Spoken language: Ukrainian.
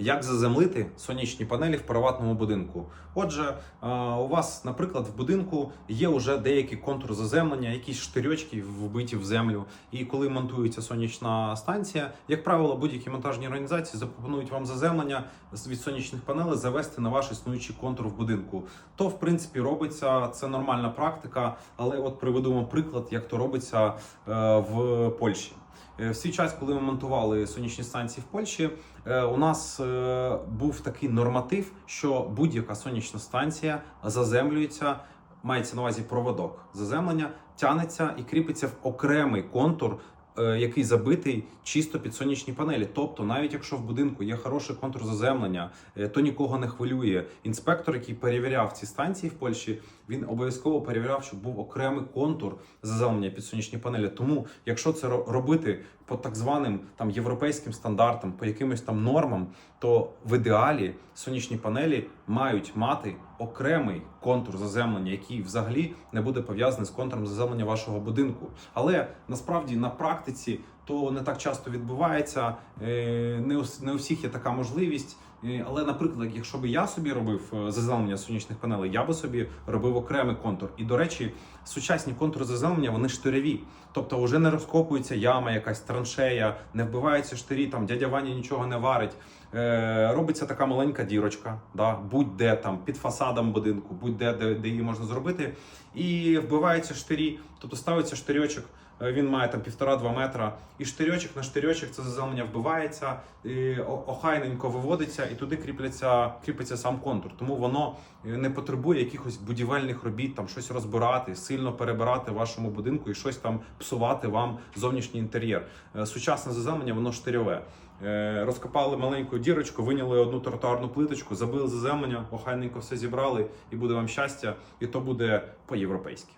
Як заземлити сонячні панелі в приватному будинку? Отже, у вас, наприклад, в будинку є вже деякий контур заземлення, якісь штирьочки вбиті в землю. І коли монтується сонячна станція, як правило, будь-які монтажні організації запропонують вам заземлення від сонячних панелей завести на ваш існуючий контур в будинку. То, в принципі, робиться це нормальна практика, але от приведу вам приклад, як то робиться е, в Польщі. Е, В свій час, коли ми монтували сонячні станції в Польщі, е, у нас е, був такий норматив, що будь-яка сонячна станція заземлюється, мається на увазі проводок заземлення, тянеться і кріпиться в окремий контур. Е, Який забитий чисто під сонячні панелі. Тобто, навіть якщо в будинку є хороший контур заземлення, е, то нікого не хвилює. Інспектор, який перевіряв ці станції в Польщі, він обов'язково перевіряв, щоб був окремий контур заземлення під сонячні панелі. Тому, якщо це робити по так званим там європейським стандартам, по якимось там нормам, то в ідеалі сонячні панелі мають мати окремий контур заземлення, який взагалі не буде пов'язаний з контуром заземлення вашого будинку. Але насправді на практиці то не так часто відбувається. е, Не у, всіх є така можливість. Е, Але, наприклад, якщо би я собі робив е, заземлення сонячних панелей, я би собі робив окремий контур. І до речі, сучасні контури заземлення вони штиреві. Тобто вже не розкопується яма, якась траншея, не вбиваються штирі, там дядя Ваня нічого не варить. Е, робиться така маленька дірочка, да, будь-де там під фасадом будинку, будь-де де, де її можна зробити. І вбиваються штирі, тобто ставиться штирьочок. Е, Він має там півтора-два метра, і штирьочок на штирьочок це заземлення вбивається, і охайненько виводиться, і туди кріпляться, кріпиться сам контур. Тому воно е, не потребує якихось будівельних робіт, там щось розбирати, сильно перебирати в вашому будинку і щось там псувати вам зовнішній інтер'єр. Е, Сучасне заземлення, воно штирьове. Розкопали маленьку дірочку, виняли одну тротуарну плиточку, забили заземлення, охайненько все зібрали, і буде вам щастя, і то буде по-європейськи.